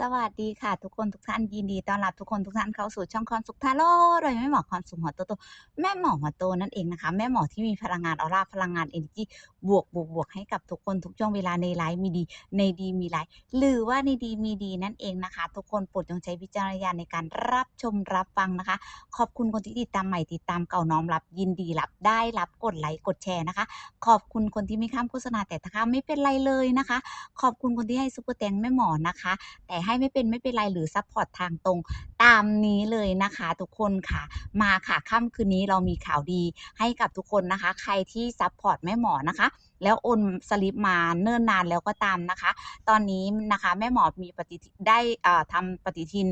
สวัสดีค่ะ ทุกคนทุกท่านยินดีต้อนรับทุกคนทุกท่านเข้าสู่ช่องคอนสุขทาโร่โดยแม่หมอคอนสุขหัวโตโตแม่หมอหัวโตนั่นเองนะคะ แม่หมอที่มีพลังงานออร่าพลังงานเอเนจีบวกบวกบวกให้กับทุกคนทุกช่วงเวลาในไลฟ์มีดี ในดีมีไลฟ์หรือว่าในดีมีดีนั่นเองนะคะ ทุกคนโปรดจงใช้วิจารณญาณในการรับชมรับฟังนะคะ ขอบคุณคนที่ติดตามใหม่ติดตามเก่าน้อมรับยินดีรับได้รับกดไลค์กดแชร์นะคะ ขอบคุณคนที่ไม่ข้ามโฆษณาแต่ถ้าข้ามไม่เป็นไรเลยนะคะ ขอบคุณคนที่ให้ซุปเปอร์แตงแม่หมอนะคะ แต่ให้ไม่เป็นไม่เป็นไรหรือซัพพอร์ตทางตรงตามนี้เลยนะคะทุกคนค่ะมาค่ะค่ำคืนนี้เรามีข่าวดีให้กับทุกคนนะคะ ใครที่ซัพพอร์ตแม่หมอนะคะแล้วโอนสลิปมาเนิ่นนานแล้วก็ตามนะคะ ตอนนี้นะคะแม่หมอมีปฏิทิได้อ่าทำปฏิทิน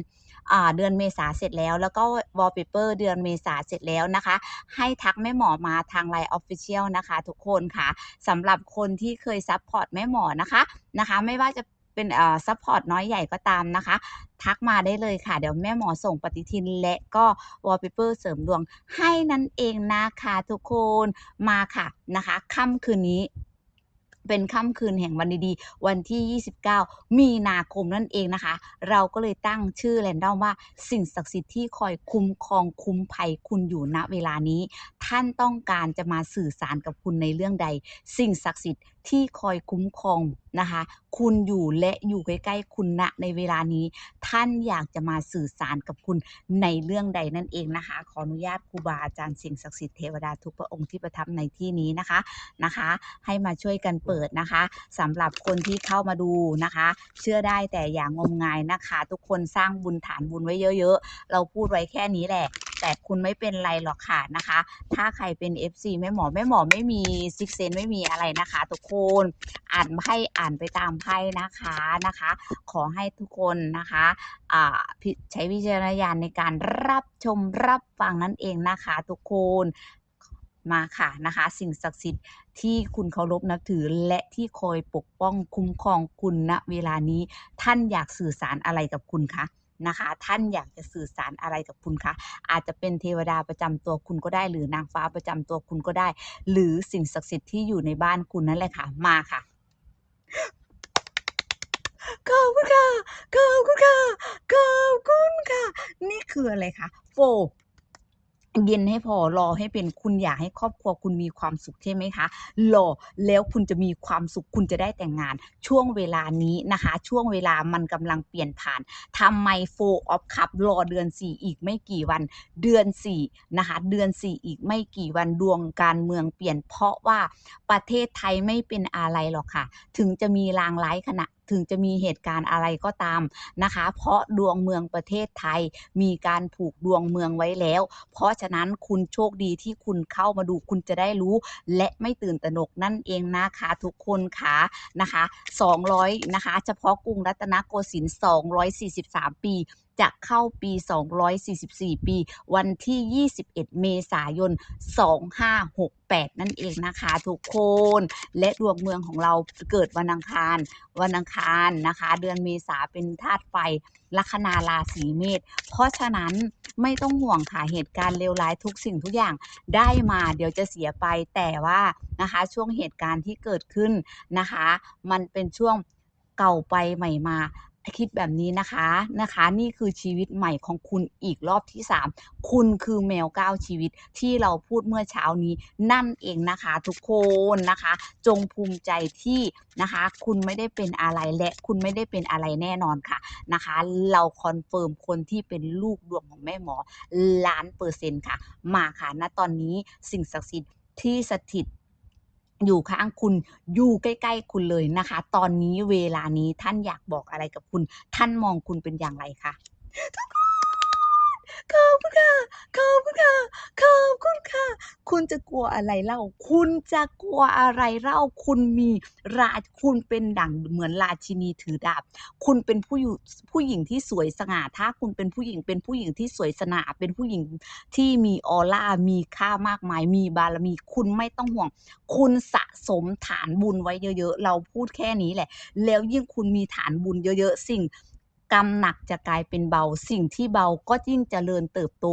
เดือนเมษาเสร็จแล้ว แล้วก็วอลเปเปอร์เดือนเมษาเสร็จแล้วนะคะ ให้ทักแม่หมอมาทางไลน์ออฟฟิเชียลนะคะ ทุกคนค่ะสำหรับคนที่เคยซัพพอร์ตแม่หมอนะคะนะคะ ไม่ว่าจะ เป็นเอ่อซัพพอร์ตน้อยใหญ่ก็ตามนะคะ ทักมาได้เลยค่ะ เดี๋ยวแม่หมอส่งปฏิทินและก็วอลเปเปอร์เสริมดวงให้นั่นเองนะคะทุกคนมาค่ะนะคะค่ำคืนนี้เป็นค่ำคืนแห่งวันดีๆ วันที่ 29 มีนาคมนั่นเองนะคะ เราก็เลยตั้งชื่อแรนดอมว่าสิ่งศักดิ์สิทธิ์ที่คอยคุ้มครองคุ้มภัยคุณอยู่ณเวลานี้ ท่านต้องการจะมาสื่อสารกับคุณในเรื่องใด สิ่งศักดิ์สิทธิ์ที่คอยคุ้มครองนะคะ คุณอยู่และอยู่ใกล้ๆคุณณในเวลานี้ ท่านอยากจะมาสื่อสารกับคุณในเรื่องใดนั่นเองนะคะ ขออนุญาตครูบาอาจารย์สิ่งศักดิ์สิทธิ์เทวดาทุกพระองค์ที่ประทับในที่นี้นะคะนะคะ ให้มาช่วยกันเปิดนะคะสำหรับคนที่เข้ามาดูนะคะ เชื่อได้แต่อย่างงมงายนะคะ ทุกคนสร้างบุญฐานบุญไว้เยอะ ๆ เราพูดไว้แค่นี้แหละ แต่คุณไม่เป็นไรหรอกค่ะนะคะ ถ้าใครเป็น FC แม่หมอแม่หมอไม่มีซิกเซนไม่มีอะไรนะคะ ทุกคนอ่านไพ่อ่านไปตามไพ่นะคะนะคะ ขอให้ทุกคนนะคะใช้วิจารณญาณในการรับชมรับฟังนั่นเองนะคะ ทุกคนมาค่ะนะคะ สิ่งศักดิ์สิทธิ์ที่คุณเคารพนับถือและที่คอยปกป้องคุ้มครองคุณณเวลานี้ ท่านอยากสื่อสารอะไรกับคุณคะ นะคะ ท่านอยากจะสื่อสารอะไรกับคุณคะอาจจะเป็นเทวดาประจำตัวคุณก็ได้ หรือนางฟ้าประจำตัวคุณก็ได้ หรือสิ่งศักดิ์สิทธิ์ที่อยู่ในบ้านคุณนั่นแหละค่ะมาค่ะขอบคุณค่ะขอบคุณค่ะขอบคุณค่ะ นี่คืออะไรคะโฟ เย็นให้พอรอให้เป็นคุณอยากให้ครอบครัวคุณมีความสุขใช่ไหมคะรอแล้วคุณจะมีความสุขคุณจะได้แต่งงาน ช่วงเวลานี้นะคะ ช่วงเวลามันกำลังเปลี่ยนผ่านทำไมโฟออฟคัพรอเดือน 4 อีกไม่กี่วัน เดือน4นะคะเดือน 4 อีกไม่กี่วันดวงการเมืองเปลี่ยน เพราะว่าประเทศไทยไม่เป็นอะไรหรอกค่ะ ถึงจะมีลางร้ายขณะ ถึงจะมีเหตุการณ์อะไรก็ตามนะคะ เพราะดวงเมืองประเทศไทยมีการผูกดวงเมืองไว้แล้ว เพราะฉะนั้นคุณโชคดีที่คุณเข้ามาดูคุณจะได้รู้ และไม่ตื่นตระหนกนั่นเองนะคะ ทุกคนค่ะนะคะ 200 นะคะ เฉพาะกรุงรัตนโกสินทร์243 ปี จะเข้าปี 244 ปี วันที่ 21 เมษายน 2568 นั่นเองนะคะทุกคน และดวงเมืองของเราเกิดวันอังคาร วันอังคารนะคะ เดือนเมษาเป็นธาตุไฟลัคนาราศีเมษ เพราะฉะนั้นไม่ต้องห่วงค่ะเหตุการณ์เลวร้ายทุกสิ่งทุกอย่างได้มาเดี๋ยวจะเสียไปแต่ว่านะคะช่วงเหตุการณ์ที่เกิดขึ้นนะคะ มันเป็นช่วงเก่าไปใหม่มา คิดแบบนี้นะคะนะคะ นี่คือชีวิตใหม่ของคุณอีกรอบที่ 3 คุณคือแมวก้าวชีวิตที่เราพูดเมื่อเช้านี้นั่นเองนะคะ ทุกคนนะคะ จงภูมิใจที่นะคะ คุณไม่ได้เป็นอะไรและคุณไม่ได้เป็นอะไรแน่นอนค่ะนะคะ เราคอนเฟิร์มคนที่เป็นลูกดวงของแม่หมอล้านเปอร์เซ็นต์ค่ะ มาค่ะณตอนนี้สิ่งศักดิ์สิทธิ์ที่สถิต อยู่ข้างคุณอยู่ใกล้ ๆ คุณเลยนะคะ ตอนนี้เวลานี้ท่านอยากบอกอะไรกับคุณ ท่านมองคุณเป็นอย่างไรคะทุกคน ขอบคุณค่ะ ขอบคุณค่ะ ขอบคุณค่ะ คุณจะกลัวอะไรเล่า คุณจะกลัวอะไรเล่า คุณมีราชคุณเป็นดั่งเหมือนราชินีถือดาบ คุณเป็นผู้อยู่ผู้หญิงที่สวยสง่า ถ้าคุณเป็นผู้หญิง เป็นผู้หญิงที่สวยสง่า เป็นผู้หญิงที่มีออร่า มีค่ามากมาย มีบารมี คุณไม่ต้องห่วง คุณสะสมฐานบุญไว้เยอะๆ เราพูดแค่นี้แหละ แล้วยิ่งคุณมีฐานบุญเยอะๆ สิ่ง กรรมหนักจะกลายเป็นเบา สิ่งที่เบาก็ยิ่งเจริญเติบโต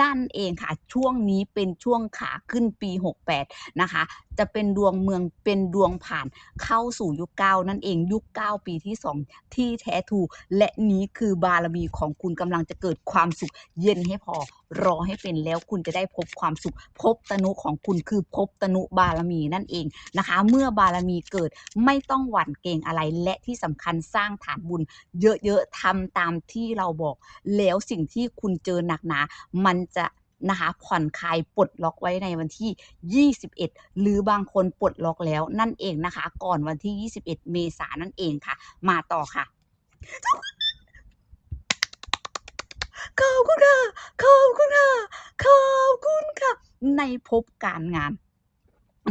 นั่นเองค่ะ ช่วงนี้เป็นช่วงขาขึ้นปี 68 นะคะ จะเป็นดวงเมืองเป็นดวงผ่านเข้าสู่ยุคเก้านั่นเองยุคเก้าปีที่ 2 ที่แท้ทรูและนี้คือบารมีของคุณกำลังจะเกิดความสุขเย็นให้พอ รอให้เป็นแล้วคุณจะได้พบความสุขพบตนุของคุณคือพบตนุบารมีนั่นเองนะคะ เมื่อบารมีเกิดไม่ต้องหวั่นเกรงอะไรและที่สำคัญสร้างฐานบุญ เยอะๆทำตามที่เราบอก แล้วสิ่งที่คุณเจอหนักหนา มันจะนะคะผ่อนคลายปลดล็อกไว้ในวันที่ 21 หรือบางคนปลดล็อกแล้วนั่นเองนะคะ ก่อนวันที่ 21 เมษายนนั่นเองค่ะ มาต่อค่ะ ขอบคุณค่ะขอบคุณค่ะขอบคุณค่ะ ในพบการงาน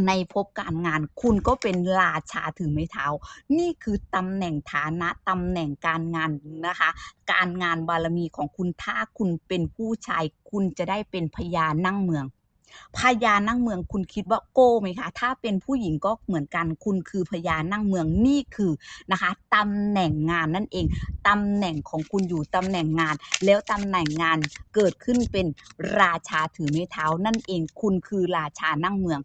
ในพบการงานคุณก็เป็นราชาถือไม้เท้า นี่คือตำแหน่งฐานะตำแหน่งการงานนะคะ การงานบารมีของคุณถ้าคุณเป็นผู้ชาย คุณจะได้เป็นพญานั่งเมือง พญานั่งเมืองคุณคิดว่าโก้ไหมคะ ถ้าเป็นผู้หญิงก็เหมือนกันคุณคือพญานั่งเมืองนี่คือนะคะตำแหน่งงานนั่นเองตำแหน่งของคุณอยู่ตำแหน่งงาน แล้วตำแหน่งงานเกิดขึ้นเป็นราชาถือไม้เท้านั่นเองคุณคือราชานั่งเมือง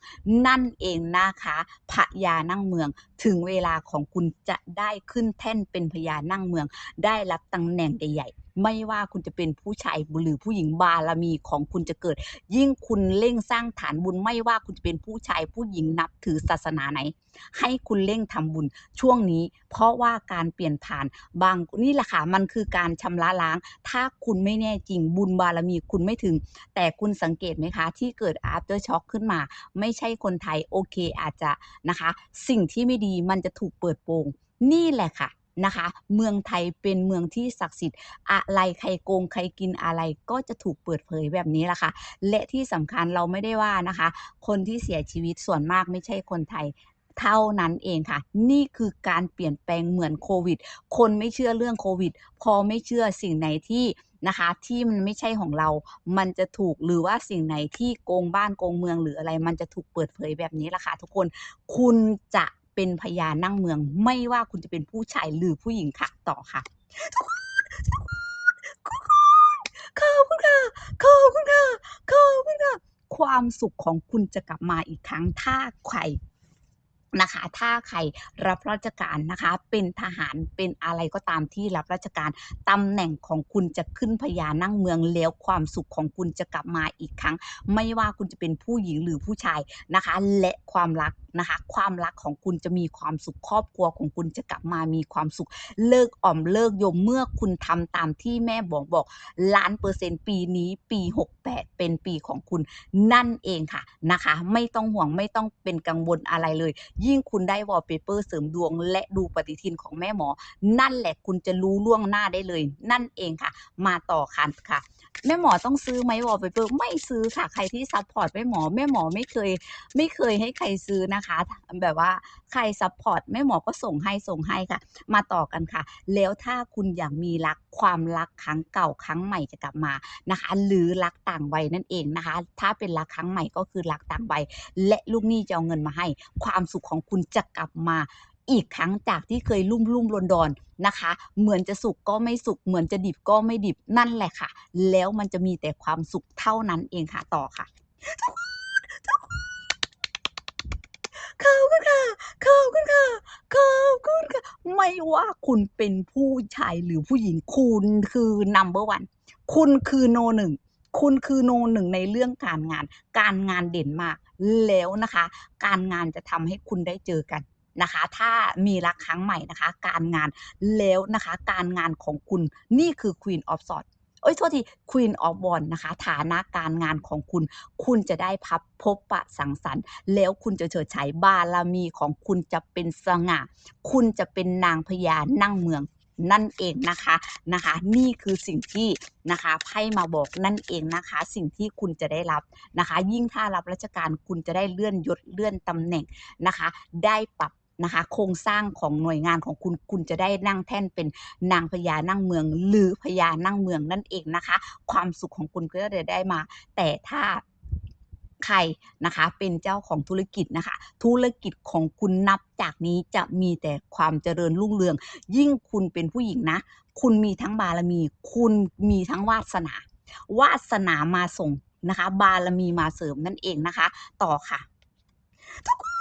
นั่นเองนะคะพญานั่งเมือง ถึงเวลาของคุณจะได้ขึ้นแท่นเป็นพญานั่งเมือง ได้รับตำแหน่งใหญ่ๆ ไม่ว่าคุณจะเป็นผู้ชายหรือผู้หญิงบารมีของคุณจะเกิด ยิ่งคุณเร่งสร้างฐานบุญไม่ว่าคุณจะเป็นผู้ชายผู้หญิงนับถือศาสนาไหน ให้คุณเร่งทำบุญช่วงนี้ เพราะว่าการเปลี่ยนผ่านบางนี่แหละค่ะมันคือการชำระล้าง ถ้าคุณไม่แน่จริงบุญบารมีคุณไม่ถึง แต่คุณสังเกตไหมคะ ที่เกิด after shock ขึ้นมา ไม่ใช่คนไทยโอเคอาจจะนะคะ สิ่งที่ไม่ดีมันจะถูกเปิดโปงนี่แหละค่ะ นะคะ เมืองไทยเป็นเมืองที่ศักดิ์สิทธิ์อะไรใครโกงใครกินอะไรก็จะถูกเปิดเผยแบบนี้แหละค่ะ และที่สำคัญเราไม่ได้ว่านะคะ คนที่เสียชีวิตส่วนมากไม่ใช่คนไทยเท่านั้นเองค่ะ นี่คือการเปลี่ยนแปลงเหมือนโควิด คนไม่เชื่อเรื่องโควิด พอไม่เชื่อสิ่งไหนที่นะคะที่มันไม่ใช่ของเรา มันจะถูกหรือว่าสิ่งไหนที่โกงบ้านโกงเมืองหรืออะไร มันจะถูกเปิดเผยแบบนี้แหละค่ะทุกคน คุณจะ เป็นพญานั่งเมือง ไม่ว่าคุณจะเป็นผู้ชายหรือผู้หญิงค่ะต่อค่ะทุกคนทุกคนขอบคุณค่ะขอบคุณค่ะขอบคุณค่ะความสุขของคุณจะกลับมาอีกครั้งถ้าใคร นะคะ ถ้าใครรับราชการนะคะ เป็นทหาร เป็นอะไรก็ตามที่รับราชการตำแหน่งของคุณจะขึ้นพญานั่งเมืองแล้วความสุขของคุณจะกลับมาอีกครั้ง ไม่ว่าคุณจะเป็นผู้หญิงหรือผู้ชายนะคะ และความรักนะคะ ความรักของคุณจะมีความสุข ครอบครัวของคุณจะกลับมามีความสุข เลิกอ่อมเลิกโยมเมื่อคุณทำตามที่แม่บอกบอกล้านเปอร์เซ็นต์ปีนี้ปี 68 เป็นปีของคุณนั่นเองค่ะนะคะ ไม่ต้องห่วงไม่ต้องเป็นกังวลอะไรเลยยิ่งคุณได้วอลเปเปอร์เสริมดวง และดูปฏิทินของแม่หมอ นั่นแหละคุณจะรู้ล่วงหน้าได้เลย นั่นเองค่ะ มาต่อคันค่ะ แม่หมอต้องซื้อไหมวอลเปเปอร์ไม่ซื้อค่ะใครที่ซัพพอร์ตแม่หมอแม่หมอไม่เคย ไม่เคยให้ใครซื้อนะคะ แบบว่าใครซัพพอร์ตแม่หมอก็ส่งให้ส่งให้ค่ะ มาต่อกันค่ะ แล้วถ้าคุณอยากมีรักความรักครั้งเก่าครั้งใหม่จะกลับมานะคะ หรือรักต่างวัยนั่นเองนะคะ ถ้าเป็นรักครั้งใหม่ก็คือรักต่างวัยและลูกหนี้จะเอาเงินมาให้ ความสุขของคุณจะกลับมา อีกครั้งจากที่เคยลุ่มลุ่มรอนดอนนะคะ เหมือนจะสุขก็ไม่สุขเหมือนจะดิบก็ไม่ดิบนั่นแหละค่ะ แล้วมันจะมีแต่ความสุขเท่านั้นเองค่ะต่อค่ะขอบคุณค่ะขอบคุณค่ะขอบคุณค่ะ ไม่ว่าคุณเป็นผู้ชายหรือผู้หญิงคุณคือ number one คุณคือโนหนึ่งคุณคือโนหนึ่งในเรื่องการงาน การงานเด่นมากแล้วนะคะ การงานจะทำให้คุณได้เจอกัน นะคะ ถ้ามีรักครั้งใหม่นะคะ การงานแล้วนะคะ การงานของคุณนี่คือ Queen of Swords เอ้ยโทษที Queen of w a n d นะคะ ฐานะการงานของคุณ คุณจะได้พับพบปะสังสรรค์ แล้วคุณจะเฉิดฉายบารมีของคุณจะเป็นสง่า คุณจะเป็นนางพญานั่งเมืองนั่นเองนะคะนะคะ นี่คือสิ่งที่นะคะไพ่มาบอกนั่นเองนะคะ สิ่งที่คุณจะได้รับนะคะ ยิ่งถ้ารับราชการคุณจะได้เลื่อนยศเลื่อนตำแหน่งนะคะ ได้ปรับ นะคะ โครงสร้างของหน่วยงานของคุณคุณจะได้นั่งแท่นเป็นนางพญานั่งเมือง หรือพญานั่งเมืองนั่นเองนะคะ ความสุขของคุณก็จะได้มา แต่ถ้าใครนะคะเป็นเจ้าของธุรกิจนะคะ ธุรกิจของคุณนับจากนี้จะมีแต่ความเจริญรุ่งเรือง ยิ่งคุณเป็นผู้หญิงนะ คุณมีทั้งบารมี คุณมีทั้งวาสนา วาสนามาส่งนะคะ บารมีมาเสริมนั่นเองนะคะ ต่อค่ะทุกคน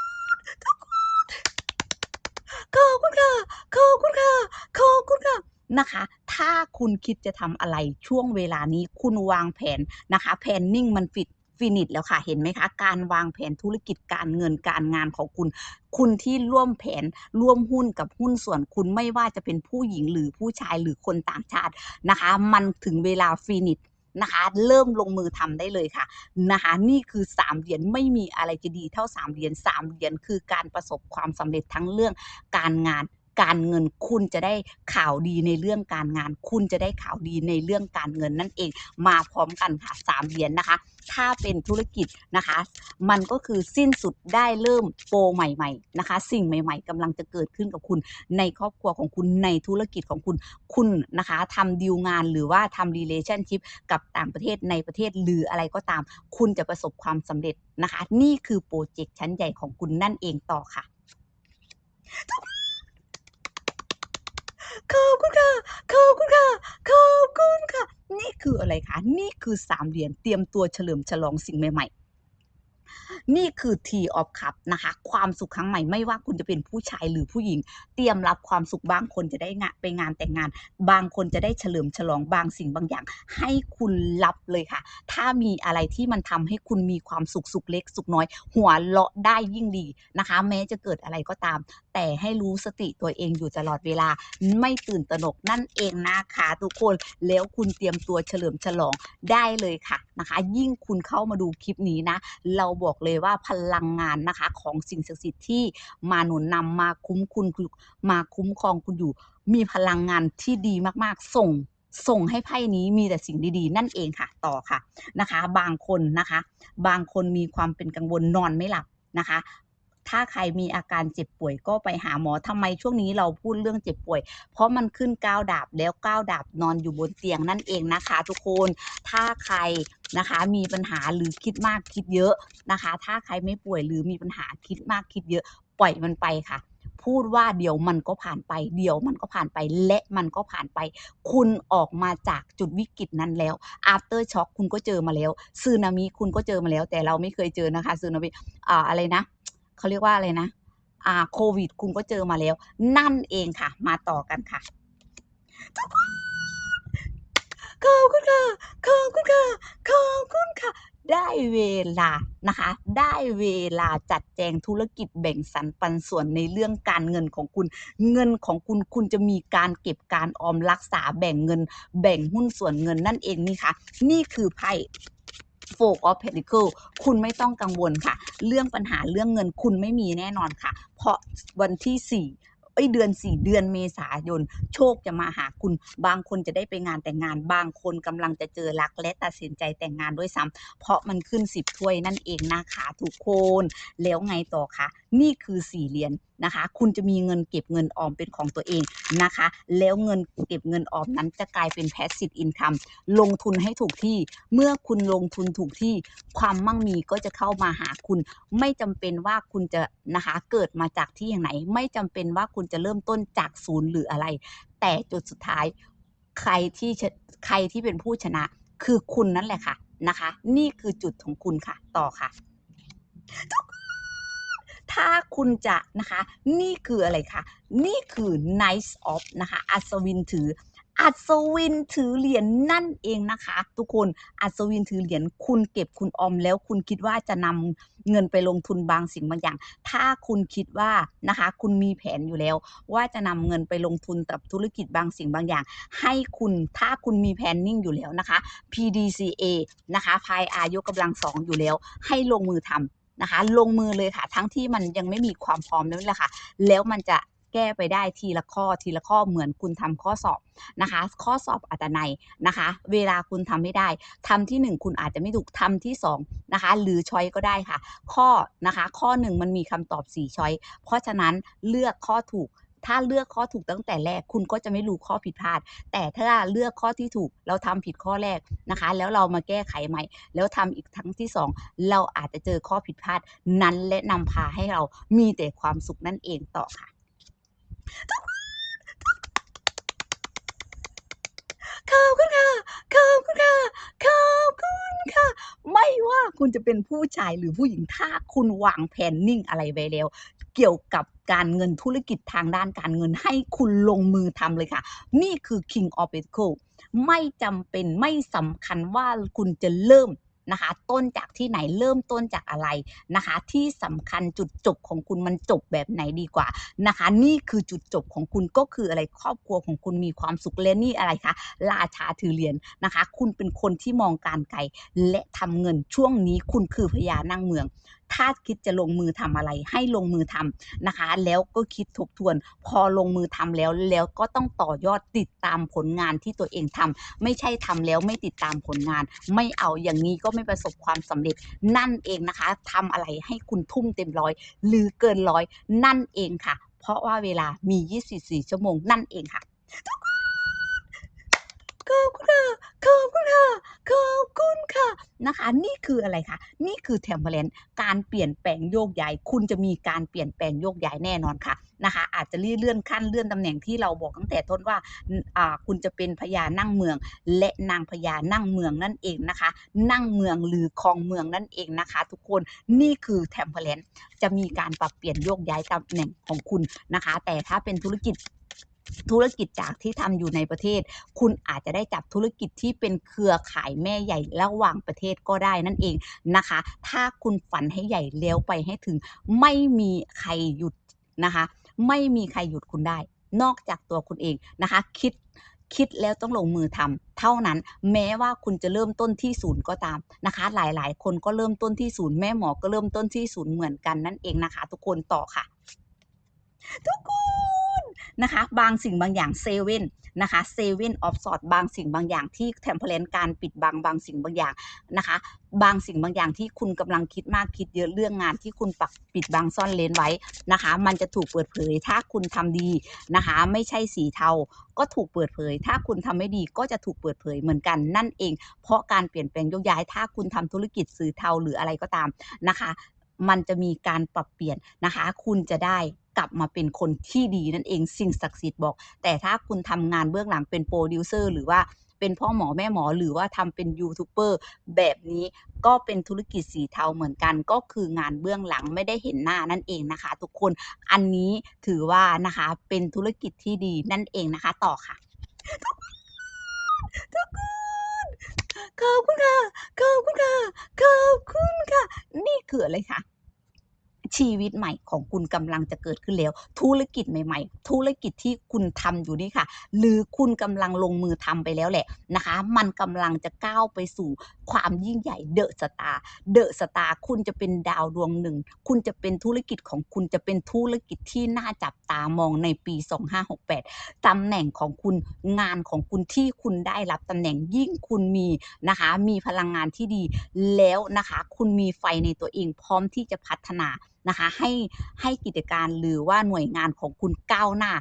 ขอบคุณค่ะขอบคุณค่ะขอบคุณค่ะนะคะ ถ้าคุณคิดจะทำอะไรช่วงเวลานี้คุณวางแผนนะคะแผนนิ่งมันฟิตฟินิชแล้วค่ะเห็นไหมคะ การวางแผนธุรกิจการเงินการงานของคุณ คุณที่ร่วมแผนร่วมหุ้นกับหุ้นส่วนคุณไม่ว่าจะเป็นผู้หญิงหรือผู้ชายหรือคนต่างชาตินะคะ มันถึงเวลาฟินิช นะคะ เริ่มลงมือทำได้เลยค่ะนะคะ นี่คือ 3 เหรียญไม่มีอะไรจะดีเท่า 3 เหรียญ3เหรียญคือการประสบความสำเร็จทั้งเรื่องการงาน การเงินคุณจะได้ข่าวดีในเรื่องการงาน คุณจะได้ข่าวดีในเรื่องการเงินนั่นเองมาพร้อมกันค่ะสามเหรียญนะคะ ถ้าเป็นธุรกิจนะคะ มันก็คือสิ้นสุดได้เริ่มโปรใหม่ ๆนะคะ สิ่งใหม่ ๆกำลังจะเกิดขึ้นกับคุณในครอบครัวของคุณในธุรกิจของคุณคุณนะคะทำดีลงานหรือว่าทำ relationship กับต่างประเทศในประเทศหรืออะไรก็ตาม คุณจะประสบความสำเร็จนะคะ นี่คือโปรเจกต์ชั้นใหญ่ของคุณนั่นเองต่อค่ะ ขอบคุณค่ะ ขอบคุณค่ะ ขอบคุณค่ะ นี่คืออะไรคะ นี่คือสามเหรียญเตรียมตัวเฉลิมฉลองสิ่งใหม่ๆ นี่คือ T of Cup นะคะ ความสุขครั้งใหม่ไม่ว่าคุณจะเป็นผู้ชายหรือผู้หญิง เตรียมรับความสุขบางคนจะได้งานไปงานแต่งงาน บางคนจะได้เฉลิมฉลองบางสิ่งบางอย่าง ให้คุณรับเลยค่ะ ถ้ามีอะไรที่มันทำให้คุณมีความสุขสุขเล็กสุขน้อย หัวเราะได้ยิ่งดีนะคะ แม้จะเกิดอะไรก็ตาม แต่ให้รู้สติตัวเองอยู่ตลอดเวลา ไม่ตื่นตระหนกนั่นเองนะคะทุกคนแล้วคุณเตรียมตัวเฉลิมฉลองได้เลยค่ะนะคะ ยิ่งคุณเข้ามาดูคลิปนี้นะ เราบอกอกเลยว่าพลังงานนะคะของสิ่งศักดิ์สิทธิ์ที่มาหนุนนำมาคุ้มคุณมาคุ้มครองคุณอยู่ มีพลังงานที่ดีมากๆ ส่งส่งให้ไพ่นี้มีแต่สิ่งดีๆ นั่นเองค่ะต่อค่ะนะคะ บางคนนะคะ บางคนมีความเป็นกังวลนอนไม่หลับนะคะ ถ้าใครมีอาการเจ็บป่วยก็ไปหาหมอทำไมช่วงนี้เราพูดเรื่องเจ็บป่วย เพราะมันขึ้นก้าวดาบแล้วก้าวดาบนอนอยู่บนเตียงนั่นเองนะคะ ทุกคนถ้าใครนะคะมีปัญหาหรือคิดมากคิดเยอะนะคะ ถ้าใครไม่ป่วยหรือมีปัญหาคิดมากคิดเยอะ ปล่อยมันไปค่ะพูดว่าเดี๋ยวมันก็ผ่านไป เดี๋ยวมันก็ผ่านไปและมันก็ผ่านไป คุณออกมาจากจุดวิกฤตนั้นแล้ว after shock คุณก็เจอมาแล้วซึนามิคุณก็เจอมาแล้ว แต่เราไม่เคยเจอนะคะซึนามิอ่าอะไรนะ เขาเรียกว่าอะไรนะอ่าโควิด คุณก็เจอมาแล้ว นั่นเองค่ะ มาต่อกันค่ะทุกคนขอบคุณค่ะขอบคุณค่ะขอบคุณค่ะ ได้เวลานะคะ ได้เวลาจัดแจงธุรกิจแบ่งสรรปันส่วนในเรื่องการเงินของคุณ เงินของคุณคุณจะมีการเก็บการออมรักษาแบ่งเงิน แบ่งหุ้นส่วนเงินนั่นเองนี่ค่ะ นี่คือไพ่ Four of Pentacle คุณไม่ต้องกังวลค่ะ เรื่องปัญหาเรื่องเงินคุณไม่มีแน่นอนค่ะ เพราะวันที่สี่เอ้ยเดือนสี่เดือนเมษายน โชคจะมาหาคุณ บางคนจะได้ไปงานแต่งงาน บางคนกำลังจะเจอรักและตัดสินใจแต่งงานด้วยซ้ำเพราะมันขึ้นสิบถ้วยนั่นเองนะคะทุกคน แล้วไงต่อคะนี่คือสี่เหรียญ นะคะ คุณจะมีเงินเก็บเงินออมเป็นของตัวเองนะคะ แล้วเงินเก็บเงินออมนั้นจะกลายเป็น passive income ลงทุนให้ถูกที่ เมื่อคุณลงทุนถูกที่ ความมั่งมีก็จะเข้ามาหาคุณ ไม่จำเป็นว่าคุณจะนะคะเกิดมาจากที่อย่างไหน ไม่จำเป็นว่าคุณจะเริ่มต้นจากศูนย์หรืออะไร แต่จุดสุดท้ายใครที่ใครที่เป็นผู้ชนะ คือคุณนั่นแหละค่ะนะคะ นี่คือจุดของคุณค่ะ ต่อค่ะ ถ้าคุณจะนะคะ นี่คืออะไรคะ นี่คือ Nice of นะคะ อัศวินถือ อัศวินถือเหรียญนั่นเองนะคะ ทุกคน อัศวินถือเหรียญ คุณเก็บคุณออมแล้ว คุณคิดว่าจะนำเงินไปลงทุนบางสิ่งบางอย่าง ถ้าคุณคิดว่านะคะ คุณมีแผนอยู่แล้ว ว่าจะนำเงินไปลงทุนกับธุรกิจบางสิ่งบางอย่าง ให้คุณ ถ้าคุณมีแผนนิ่งอยู่แล้วนะคะ PDCA นะคะพายอายกกำลังสองอยู่แล้ว ให้ลงมือทำ นะคะ ลงมือเลยค่ะ ทั้งที่มันยังไม่มีความพร้อมนั่นแหละค่ะ แล้วมันจะแก้ไปได้ทีละข้อทีละข้อเหมือนคุณทำข้อสอบนะคะ ข้อสอบอัตนัยนะคะ เวลาคุณทำไม่ได้ทำที่หนึ่งคุณอาจจะไม่ถูกทำที่สองนะคะหรือช้อยก็ได้ค่ะ ข้อนะคะ ข้อหนึ่งมันมีคำตอบสีช้อยเพราะฉะนั้นเลือกข้อถูก ถ้าเลือกข้อถูกตั้งแต่แรก คุณก็จะไม่รู้ข้อผิดพลาด แต่ถ้าเลือกข้อที่ถูกเราทำผิดข้อแรกนะคะ แล้วเรามาแก้ไขใหม่ แล้วทำอีกทั้งที่สองเราอาจจะเจอข้อผิดพลาดนั้นและนำพาให้เรามีแต่ความสุขนั่นเองต่อค่ะ ขอบคุณค่ะ ขอบคุณค่ะ ขอบคุณค่ะ ไม่ว่าคุณจะเป็นผู้ชายหรือผู้หญิงถ้าคุณวางแผนนิ่งอะไรไว้แล้ว เกี่ยวกับการเงินธุรกิจทางด้านการเงินให้คุณลงมือทำเลยค่ะ นี่คือ King of Pentacles ไม่จำเป็นไม่สำคัญว่าคุณจะเริ่ม นะคะ ต้นจากที่ไหนเริ่มต้นจากอะไรนะคะ ที่สำคัญจุดจบของคุณมันจบแบบไหนดีกว่านะคะ นี่คือจุดจบของคุณก็คืออะไรครอบครัวของคุณมีความสุขและนี่อะไรคะราชาถือเหรียญนะคะ คุณเป็นคนที่มองการไกลและทำเงินช่วงนี้คุณคือพญานั่งเมืองถ้าคิดจะลงมือทำอะไร ให้ลงมือทำนะคะ แล้วก็คิดทบทวน พอลงมือทำแล้วแล้วก็ต้องต่อยอดติดตามผลงานที่ตัวเองทำไม่ใช่ทำแล้วไม่ติดตามผลงาน ไม่เอาอย่างนี้ก็ไม่ประสบความสำเร็จนั่นเองนะคะทำอะไรให้คุณทุ่มเต็มร้อย หรือเกินร้อยนั่นเองค่ะ เพราะว่าเวลามี 24 ชั่วโมงนั่นเองค่ะขอบคุณค่ะ ขอบคุณค่ะ ขอบคุณค่ะนะคะ นี่คืออะไรคะ นี่คือเทมเพลนการเปลี่ยนแปลงโยกย้าย คุณจะมีการเปลี่ยนแปลงโยกย้ายแน่นอนค่ะนะคะ อาจจะเลื่อนขั้นเลื่อนตำแหน่งที่เราบอกตั้งแต่ต้นว่าคุณจะเป็นพญานั่งเมือง และนางพญานั่งเมืองนั่นเองนะคะ นั่งเมืองหรือครองเมืองนั่นเองนะคะ ทุกคนนี่คือเทมเพลนจะมีการปรับเปลี่ยนโยกย้ายตำแหน่งของคุณนะคะ แต่ถ้าเป็นธุรกิจ ธุรกิจจากที่ทำอยู่ในประเทศ คุณอาจจะได้จับธุรกิจที่เป็นเครือข่ายแม่ใหญ่ระหว่างประเทศก็ได้นั่นเองนะคะ ถ้าคุณฝันให้ใหญ่เลี้ยวไปให้ถึง ไม่มีใครหยุดนะคะ ไม่มีใครหยุดคุณได้ นอกจากตัวคุณเองนะคะ คิดคิดแล้วต้องลงมือทำเท่านั้นแม้ว่าคุณจะเริ่มต้นที่ศูนย์ก็ตามนะคะ หลายๆ คนก็เริ่มต้นที่ศูนย์แม่หมอก็เริ่มต้นที่ศูนย์เหมือนกันนั่นเองนะคะ ทุกคนต่อค่ะ ทุกคน นะคะ บางสิ่งบางอย่างเซเว่นนะคะเซเว่นออฟสอดบางสิ่งบางอย่างที่เทมเพลนการปิดบังบางสิ่งบางอย่างนะคะ บางสิ่งบางอย่างที่คุณกำลังคิดมากคิดเยอะเรื่องงานที่คุณปักปิดบังซ่อนเลนไว้นะคะ มันจะถูกเปิดเผยถ้าคุณทำดีนะคะ ไม่ใช่สีเทาก็ถูกเปิดเผย ถ้าคุณทำไม่ดีก็จะถูกเปิดเผยเหมือนกันนั่นเอง เพราะการเปลี่ยนแปลงโยกย้าย ถ้าคุณทำธุรกิจสื่อเทาหรืออะไรก็ตามนะคะ มันจะมีการปรับเปลี่ยนนะคะ คุณจะได้ กลับมาเป็นคนที่ดีนั่นเองสิ่งศักดิ์สิทธิ์บอก แต่ถ้าคุณทำงานเบื้องหลังเป็นโปรดิวเซอร์หรือว่าเป็นพ่อหมอแม่หมอหรือว่าทำเป็นยูทูบเบอร์แบบนี้ก็เป็นธุรกิจสีเทาเหมือนกัน ก็คืองานเบื้องหลังไม่ได้เห็นหน้านั่นเองนะคะ ทุกคนอันนี้ถือว่านะคะเป็นธุรกิจที่ดีนั่นเองนะคะต่อค่ะ ทุกคนขอบคุณค่ะ ขอบคุณค่ะ ขอบคุณค่ะ นี่คืออะไรคะ ชีวิตใหม่ของคุณกำลังจะเกิดขึ้นแล้ว ธุรกิจใหม่ ๆ ธุรกิจที่คุณทำอยู่นี่ค่ะ หรือคุณกำลังลงมือทำไปแล้วแหละนะคะ มันกำลังจะก้าวไปสู่ความยิ่งใหญ่เดอะสตาร์เดอะสตาร์คุณจะเป็นดาวดวงหนึ่ง คุณจะเป็นธุรกิจของคุณจะเป็นธุรกิจที่น่าจับตามองในปี 2568ตำแหน่งของคุณงานของคุณที่คุณได้รับตำแหน่งยิ่งคุณมีนะคะ มีพลังงานที่ดีแล้วนะคะ คุณมีไฟในตัวเองพร้อมที่จะพัฒนานะคะให้ให้กิจการหรือว่าหน่วยงานของคุณก้าวหน้า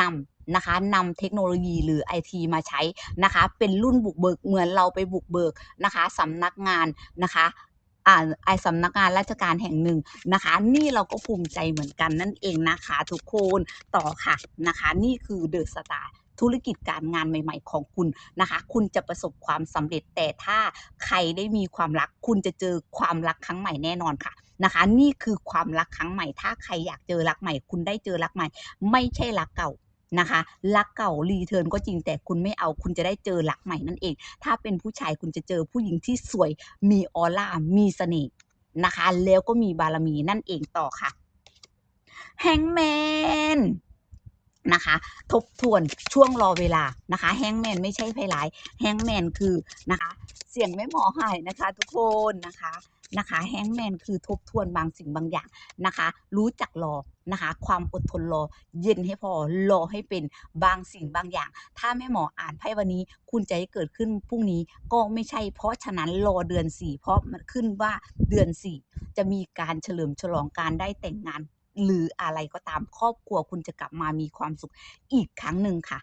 นำนะคะนำเทคโนโลยีหรือไอทีมาใช้นะคะเป็นรุ่นบุกเบิกเหมือนเราไปบุกเบิกนะคะสำนักงานนะคะอ่าไอสำนักงานราชการแห่งหนึ่งนะคะ นี่เราก็ภูมิใจเหมือนกันนั่นเองนะคะทุกคนต่อค่ะนะคะ นี่คือเดอะสตาร์ธุรกิจการงานใหม่ ๆ ของคุณนะคะ คุณจะประสบความสำเร็จแต่ถ้าใครได้มีความรัก คุณจะเจอความรักครั้งใหม่แน่นอนค่ะ นะคะ นี่คือความรักครั้งใหม่ ถ้าใครอยากเจอรักใหม่ คุณได้เจอรักใหม่ ไม่ใช่รักเก่านะคะรักเก่ารีเทิร์นก็จริงแต่คุณไม่เอาคุณจะได้เจอรักใหม่นั่นเอง ถ้าเป็นผู้ชายคุณจะเจอผู้หญิงที่สวยมีออร่ามีเสน่ห์นะคะ แล้วก็มีบารมีนั่นเองต่อค่ะแฮงแมนนะคะทบทวนช่วงรอเวลานะคะแฮงแมนไม่ใช่ไพ่ร้ายแฮงแมนคือนะคะเสียงไม่หมอหายนะคะทุกคนนะคะ นะคะแฮงแมนคือทบทวนบางสิ่งบางอย่างนะคะ รู้จักรอนะคะ ความอดทนรอ เย็นให้พอรอให้เป็นบางสิ่งบางอย่าง ถ้าแม่หมออ่านไพ่วันนี้ คุณจะให้เกิดขึ้นพรุ่งนี้ก็ไม่ใช่ เพราะฉะนั้นรอเดือนสี่เพราะมันขึ้นว่าเดือนสี่จะมีการเฉลิมฉลองการได้แต่งงาน หรืออะไรก็ตามครอบครัวคุณจะกลับมามีความสุขอีกครั้งหนึ่งค่ะ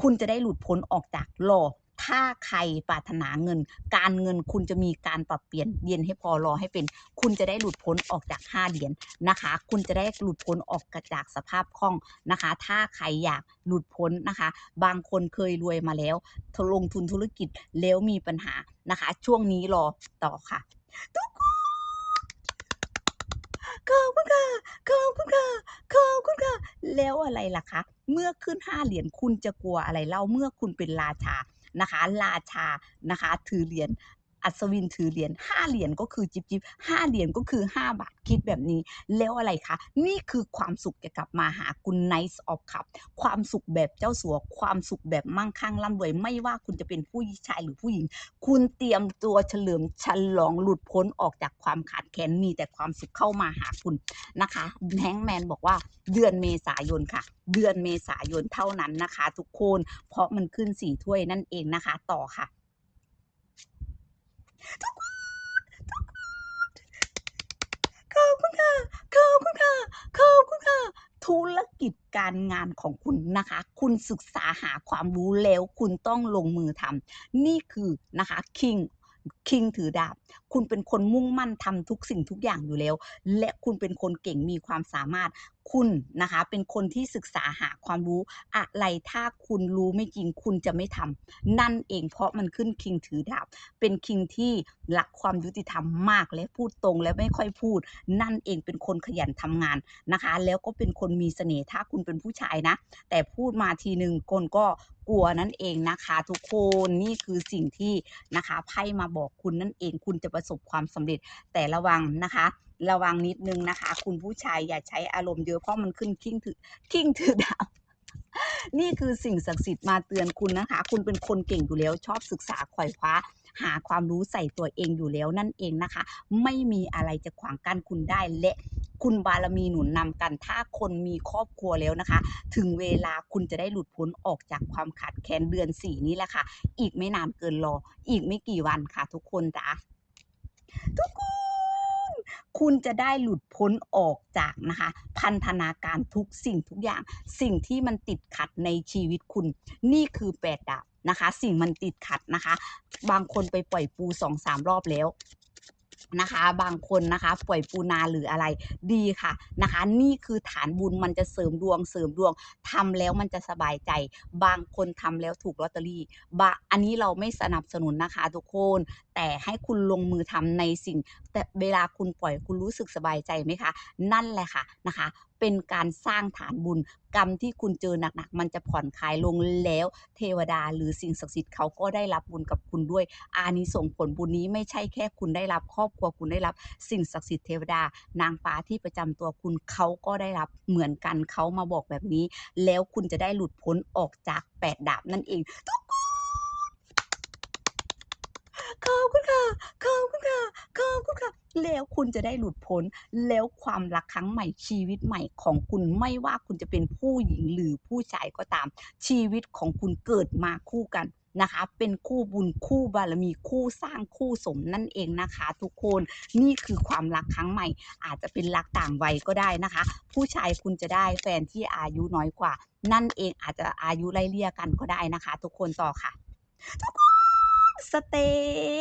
คุณจะได้หลุดพ้นออกจากโลก ถ้าใครปรารถนาเงิน การเงินคุณจะมีการปรับเปลี่ยนเย็นให้พอรอให้เป็น คุณจะได้หลุดพ้นออกจากห้าเหรียญนะคะ คุณจะได้หลุดพ้นออกจากสภาพคล่องนะคะ ถ้าใครอยากหลุดพ้นนะคะ บางคนเคยรวยมาแล้วลงทุนธุรกิจแล้วมีปัญหานะคะ ช่วงนี้รอต่อค่ะ ทุกคนขอบคุณค่ะขอบคุณค่ะขอบคุณค่ะแล้วอะไรล่ะคะ เมื่อขึ้นห้าเหรียญคุณจะกลัวอะไรเล่าเมื่อคุณเป็นราชา นะคะราชานะคะถือเหรียญ อัศวินถือเหรียญห้าเหรียญก็คือจิบจิบห้าเหรียญก็คือห้าบาทคิดแบบนี้ แล้วอะไรคะ นี่คือความสุขจะกลับมาหาคุณ Nice of Cup ความสุขแบบเจ้าสัว ความสุขแบบมั่งคั่งร่ำรวย ไม่ว่าคุณจะเป็นผู้ชายหรือผู้หญิง คุณเตรียมตัวเฉลิมฉลองหลุดพ้นออกจากความขาดแคลนมีแต่ความสุขเข้ามาหาคุณนะคะแฮงแมนบอกว่าเดือนเมษายนค่ะ เดือนเมษายนเท่านั้นนะคะ ทุกคน เพราะมันขึ้นสี่ถ้วยนั่นเองนะคะ ต่อค่ะ ขอบคุณค่ะ ขอบคุณค่ะ ขอบคุณค่ะ ธุรกิจการงานของคุณนะคะ คุณศึกษาหาความรู้แล้ว คุณต้องลงมือทำ นี่คือนะคะ คิง คิงถือดาบ คุณเป็นคนมุ่งมั่นทำทุกสิ่งทุกอย่างอยู่แล้ว และคุณเป็นคนเก่งมีความสามารถคุณนะคะ เป็นคนที่ศึกษาหาความรู้อะไรถ้าคุณรู้ไม่จริงคุณจะไม่ทำนั่นเองเพราะมันขึ้นคิงถือดาบ เป็นคิงที่รักความยุติธรรมมากและพูดตรงและไม่ค่อยพูด นั่นเองเป็นคนขยันทำงานนะคะ แล้วก็เป็นคนมีเสน่ห์ถ้าคุณเป็นผู้ชายนะ แต่พูดมาทีหนึ่งคนก็กลัวนั่นเองนะคะ ทุกคนนี่คือสิ่งที่นะคะไพ่มาบอกคุณนั่นเองคุณจะประสบความสำเร็จแต่ระวังนะคะ ระวังนิดนึงนะคะ คุณผู้ชายอย่าใช้อารมณ์เยอะเพราะมันขึ้นคิ้งถือคิ้งถือดาวนี่คือสิ่งศักดิ์สิทธิ์มาเตือนคุณนะคะ คุณเป็นคนเก่งอยู่แล้วชอบศึกษาขว่คว้า หาความรู้ใส่ตัวเองอยู่แล้วนั่นเองนะคะ ไม่มีอะไรจะขวางกั้นคุณได้และคุณบารมีหนุนนำกัน ถ้าคนมีครอบครัวแล้วนะคะ ถึงเวลาคุณจะได้หลุดพ้นออกจากความขาดแคลนเดือนสี่นี้แหละค่ะ อีกไม่นานเกินรอ อีกไม่กี่วันค่ะทุกคนจ้ะ ทุกคน คุณจะได้หลุดพ้นออกจากนะคะ พันธนาการทุกสิ่งทุกอย่าง สิ่งที่มันติดขัดในชีวิตคุณ นี่คือแปดดาบนะคะ สิ่งมันติดขัดนะคะ บางคนไปปล่อยปูสองสามรอบแล้ว นะคะ บางคนนะคะปล่อยปูนาหรืออะไรดีค่ะนะคะ นี่คือฐานบุญมันจะเสริมดวงเสริมดวงทำแล้วมันจะสบายใจ บางคนทำแล้วถูกลอตเตอรี่บะอันนี้เราไม่สนับสนุนนะคะ ทุกคน แต่ให้คุณลงมือทำในสิ่ง แต่เวลาคุณปล่อยคุณรู้สึกสบายใจไหมคะ นั่นแหละค่ะนะคะเป็นการสร้างฐานบุญ กรรมที่คุณเจอหนักๆ มันจะผ่อนคลายลงแล้ว เทวดาหรือสิ่งศักดิ์สิทธิ์เขาก็ได้รับบุญกับคุณด้วย อานิสงส์ผลบุญนี้ไม่ใช่แค่คุณได้รับครอบครัวคุณได้รับ สิ่งศักดิ์สิทธิ์เทวดานางฟ้าที่ประจำตัวคุณเขาก็ได้รับเหมือนกันเขามาบอกแบบนี้ แล้วคุณจะได้หลุดพ้นออกจากแปดดาบนั่นเองทุกคน ขอบคุณค่ะขอบคุณค่ะขอบคุณค่ะ แล้วคุณจะได้หลุดพ้น แล้วความรักครั้งใหม่ชีวิตใหม่ของคุณไม่ว่าคุณจะเป็นผู้หญิงหรือผู้ชายก็ตาม ชีวิตของคุณเกิดมาคู่กันนะคะเป็นคู่บุญคู่บารมีคู่สร้างคู่สมนั่นเองนะคะ ทุกคนนี่คือความรักครั้งใหม่ อาจจะเป็นรักต่างวัยก็ได้นะคะ ผู้ชายคุณจะได้แฟนที่อายุน้อยกว่า นั่นเองอาจจะอายุไล่เลี่ยกันก็ได้นะคะ ทุกคนต่อค่ะทุกคน สเต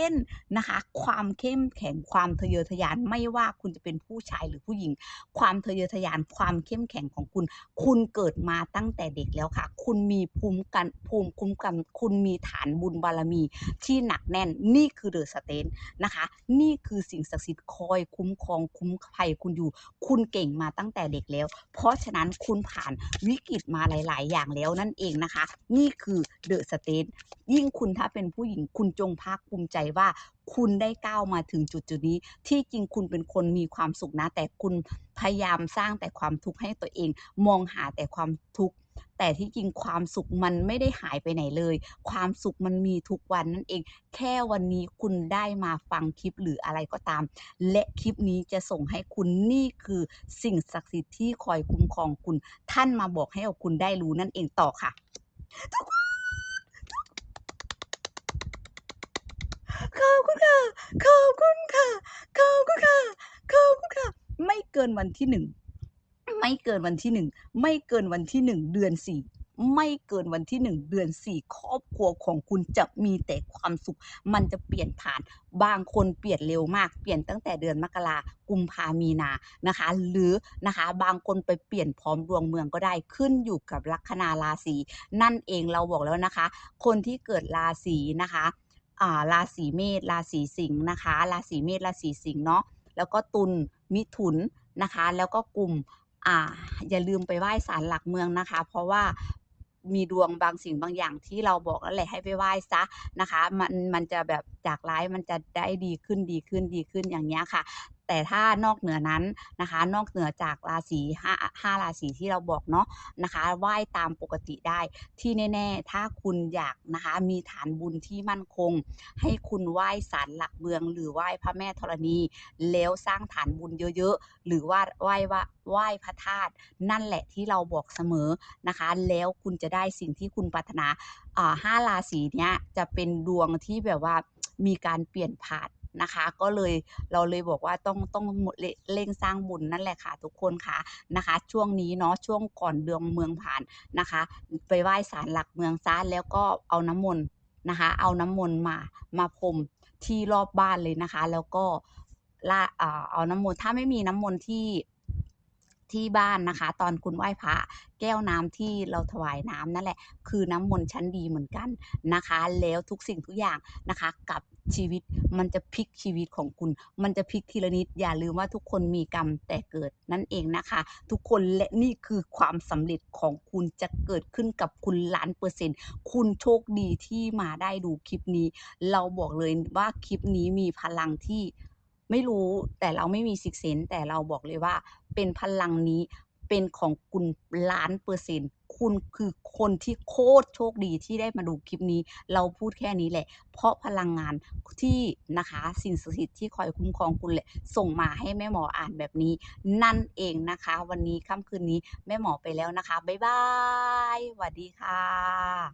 นนะคะ ความเข้มแข็งความทะเยอทะยานไม่ว่าคุณจะเป็นผู้ชายหรือผู้หญิง ความทะเยอทะยานความเข้มแข็งของคุณ คุณเกิดมาตั้งแต่เด็กแล้วค่ะ คุณมีภูมิกันภูมิคุ้มกัน คุณมีฐานบุญบารมีที่หนักแน่นนี่คือเดอะสเตนนะคะ นี่คือสิ่งศักดิ์สิทธิ์คอยคุ้มครองคุ้มภัยคุณอยู่ คุณเก่งมาตั้งแต่เด็กแล้ว เพราะฉะนั้นคุณผ่านวิกฤตมาหลาย ๆ อย่างแล้วนั่นเองนะคะ นี่คือเดอะสเตนยิ่งคุณถ้าเป็นผู้หญิงคุณณจงภาคภูมิใจว่าคุณได้ก้าวมาถึงจุดจุดนี้ ที่จริงคุณเป็นคนมีความสุขนะ แต่คุณพยายามสร้างแต่ความทุกข์ให้ตัวเอง มองหาแต่ความทุกข์แต่ที่จริงความสุขมันไม่ได้หายไปไหนเลย ความสุขมันมีทุกวันนั่นเอง แค่วันนี้คุณได้มาฟังคลิปหรืออะไรก็ตาม และคลิปนี้จะส่งให้คุณนี่คือสิ่งศักดิ์สิทธิ์ที่คอยคุ้มครองคุณ ท่านมาบอกให้คุณได้รู้นั่นเองต่อค่ะขอบคุณ ค่ะ ขอบคุณค่ะ ขอบคุณค่ะ ขอบคุณค่ะ ไม่เกินวันที่หนึ่ง ไม่เกินวันที่หนึ่ง ไม่เกินวันที่หนึ่งเดือนสี่ไม่เกินวันที่หนึ่งเดือนสี่ครอบครัวของคุณจะมีแต่ความสุข มันจะเปลี่ยนผ่าน บางคนเปลี่ยนเร็วมาก เปลี่ยนตั้งแต่เดือนมกรากุมภามีนานะคะ หรือนะคะบางคนไปเปลี่ยนพร้อมดวงเมืองก็ได้ขึ้นอยู่กับลัคนาราศีนั่นเองเราบอกแล้วนะคะ คนที่เกิดราศีนะคะ ราศีเมษราศีสิงห์นะคะราศีเมษราศีสิงห์เนาะแล้วก็ตุลมิถุนนะคะ แล้วก็กลุ่มอ่าอย่าลืมไปไหว้ศาลหลักเมืองนะคะ เพราะว่ามีดวงบางสิ่งบางอย่างที่เราบอกแล้วแหละให้ไปไหว้ซะนะคะ มันมันจะแบบจากร้ายมันจะได้ดีขึ้นดีขึ้นดีขึ้นอย่างเงี้ยค่ะแต่ถ้านอกเหนือนั้นนะคะ นอกเหนือจากราศีห้าห้าราศีที่เราบอกเนาะนะคะไหว้ตามปกติได้ที่แน่ ๆ ถ้าคุณอยากนะคะมีฐานบุญที่มั่นคง ให้คุณไหว้ศาลหลักเมือง หรือไหว้พระแม่ธรณี แล้วสร้างฐานบุญเยอะๆ หรือว่าไหว้ว่าไหว้พระธาตุนั่นแหละที่เราบอกเสมอนะคะ แล้วคุณจะได้สิ่งที่คุณปรารถนาอ่าห้าราศีเนี้ยจะเป็นดวงที่แบบว่ามีการเปลี่ยนผ่าน นะคะ ก็เลยเราเลยบอกว่าต้องต้องเร่งสร้างบุญนั่นแหละค่ะ ทุกคนค่ะนะคะ ช่วงนี้เนาะช่วงก่อนเดือนเมืองผ่านนะคะ ไปไหว้ศาลหลักเมืองซะแล้วก็เอาน้ำมนต์นะคะ เอาน้ำมนต์มามาพรมที่รอบบ้านเลยนะคะ แล้วก็ละเอาน้ำมนต์ถ้าไม่มีน้ำมนต์ที่ ที่บ้านนะคะ ตอนคุณไหว้พระแก้วน้ำที่เราถวายน้ำนั่นแหละ คือน้ำมนต์ชั้นดีเหมือนกันนะคะ แล้วทุกสิ่งทุกอย่างนะคะกับชีวิตมันจะพลิกชีวิตของคุณ มันจะพลิกทีละนิดอย่าลืมว่าทุกคนมีกรรมแต่เกิดนั่นเองนะคะ ทุกคนและนี่คือความสำเร็จของคุณจะเกิดขึ้นกับคุณล้านเปอร์เซ็นต์คุณโชคดีที่มาได้ดูคลิปนี้ เราบอกเลยว่าคลิปนี้มีพลังที่ ไม่รู้แต่เราไม่มีซิกเซนแต่เราบอกเลยว่า เป็นพลังนี้เป็นของคุณล้านเปอร์เซ็นต์คุณคือคนที่โคตรโชคดีที่ได้มาดูคลิปนี้ เราพูดแค่นี้แหละ เพราะพลังงานที่นะคะสิ่งศักดิ์สิทธิ์ที่คอยคุ้มครองคุณแหละ ส่งมาให้แม่หมออ่านแบบนี้ นั่นเองนะคะ วันนี้ค่ำคืนนี้แม่หมอไปแล้วนะคะ บ๊ายบายสวัสดีค่ะ